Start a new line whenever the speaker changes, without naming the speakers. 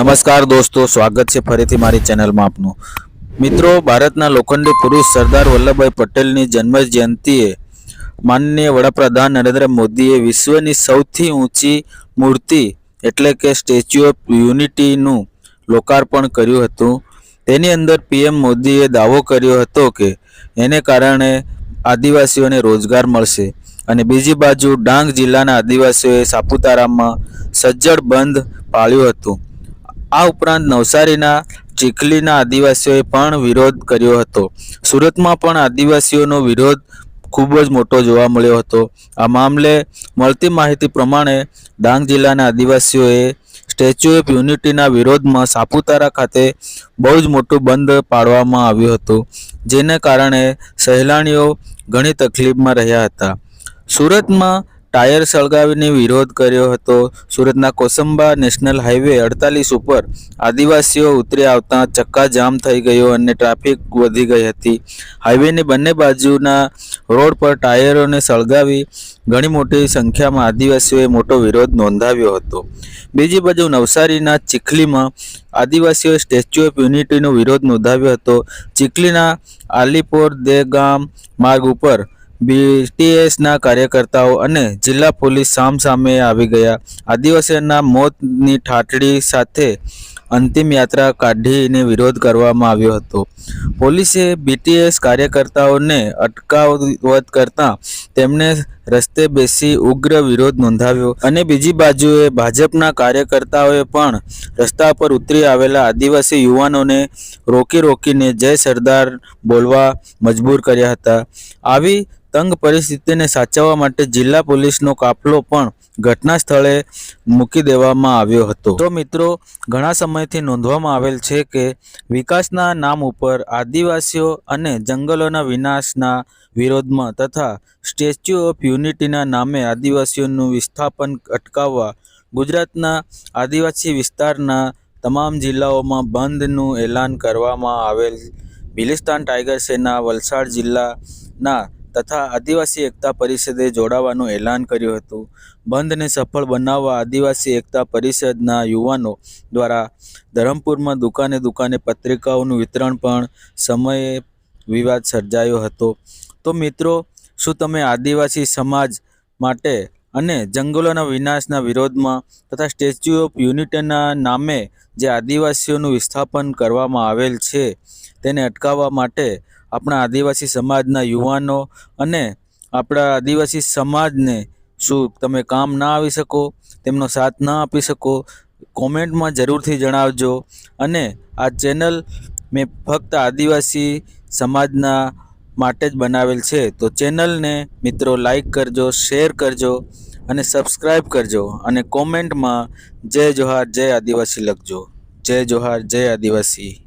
નમસ્કાર દોસ્તો, સ્વાગત છે ફરીથી મારી ચેનલમાં આપનું. મિત્રો, ભારતના લોખંડી પુરુષ સરદાર વલ્લભભાઈ પટેલની જન્મ જયંતિએ માનનીય વડાપ્રધાન નરેન્દ્ર મોદીએ વિશ્વની સૌથી ઊંચી મૂર્તિ, એટલે કે સ્ટેચ્યુ ઓફ યુનિટીનું લોકાર્પણ કર્યું હતું. તેની અંદર પીએમ મોદીએ દાવો કર્યો હતો કે એને કારણે આદિવાસીઓને રોજગાર મળશે. અને બીજી બાજુ ડાંગ જિલ્લાના આદિવાસીઓએ સાપુતારામાં સજ્જડ બંધ પાળ્યું હતું. આ ઉપરાંત નવસારીના ચીખલીના આદિવાસીઓએ પણ વિરોધ કર્યો હતો. સુરતમાં પણ આદિવાસીઓનો વિરોધ ખૂબ જ મોટો જોવા મળ્યો હતો. આ મામલે મળતી માહિતી પ્રમાણે ડાંગ જિલ્લાના આદિવાસીઓએ સ્ટેચ્યુ ઓફ યુનિટીના વિરોધમાં સાપુતારા ખાતે બહુ જ મોટું બંધ પાડવામાં આવ્યું હતું, જેને કારણે સહેલાણીઓ ઘણી તકલીફમાં રહ્યા હતા. સુરતમાં ટાયર સળગાવીને વિરોધ કર્યો હતો. સુરતના કોસંબા નેશનલ હાઈવે અડતાલીસ ઉપર આદિવાસીઓ ઉતરી આવતા ચક્કા જામ થઈ ગયો અને ટ્રાફિક વધી ગઈ હતી. હાઈવેની બંને બાજુના રોડ પર ટાયરોને સળગાવી ઘણી મોટી સંખ્યામાં આદિવાસીઓએ મોટો વિરોધ નોંધાવ્યો હતો. બીજી બાજુ નવસારીના ચીખલીમાં આદિવાસીઓએ સ્ટેચ્યુ ઓફ યુનિટીનો વિરોધ નોંધાવ્યો હતો. ચીખલીના આલીપોર દે ગામ માર્ગ ઉપર બીટીએસના કાર્યકર્તાઓ અને જિલ્લા પોલીસ સામસામે આવી ગયા. આદિવાસીઓના મોતની ઠાટડી સાથે અંતિમ યાત્રા કાઢીને વિરોધ કરવામાં આવ્યો હતો. પોલીસે બીટીએસ કાર્યકર્તાઓને અટકાવત કરતા તેમને રસ્તે બેસી ઉગ્ર વિરોધ નોંધાવ્યો અને બીજી બાજુએ ભાજપના કાર્યકર્તાઓએ પણ રસ્તા પર ઉતરી આવેલા આદિવાસી યુવાનોને રોકી રોકીને જય સરદાર બોલવા મજબૂર કર્યા હતા. આવી તંગ પરિસ્થિતિને સાચવવા માટે જિલ્લા પોલીસનો કાફલો પણ ઘટના સ્થળે મૂકી દેવામાં આવ્યો હતો. તો મિત્રો, ઘણા સમયથી નોંધવામાં આવેલ છે કે વિકાસના નામ ઉપર આદિવાસીઓ અને જંગલોના વિનાશના વિરોધમાં તથા સ્ટેચ્યુ ઓફ યુનિટીના નામે આદિવાસીઓનું વિસ્થાપન અટકાવવા ગુજરાતના આદિવાસી વિસ્તારના તમામ જિલ્લાઓમાં બંધનું એલાન કરવામાં આવેલ. બિલિસ્તાન ટાઈગર સેના વલસાડ જિલ્લાના તથા આદિવાસી એકતા પરિષદે જોડાવાનું એલાન કર્યું હતું. બંધને સફળ બનાવવા આદિવાસી એકતા પરિષદના યુવાનો દ્વારા ધરમપુરમાં દુકાને દુકાને પત્રિકાઓનું વિતરણ પણ સમયે વિવાદ સર્જાયો હતો. તો મિત્રો, શું તમે આદિવાસી સમાજ માટે અને જંગલોના વિનાશના વિરોધમાં તથા સ્ટેચ્યુ ઓફ યુનિટીના નામે જે આદિવાસીઓનું વિસ્થાપન કરવામાં આવેલ છે, તેને અટકાવવા માટે આપણા આદિવાસી સમાજના યુવાનો અને આપણા આદિવાસી સમાજને શું તમે કામ ના આવી શકો, તેમનો સાથ ના આપી શકો, કોમેન્ટમાં જરૂરથી જણાવજો. અને આ ચેનલ મેં ફક્ત આદિવાસી સમાજના માટે જ બનાવેલ છે. તો ચેનલને મિત્રો લાઈક કરજો શેર કરજો અને સબસ્ક્રાઈબ કરજો અને કોમેન્ટમાં જય જોહાર, જય આદિવાસી લખજો. જય જોહાર, જય આદિવાસી.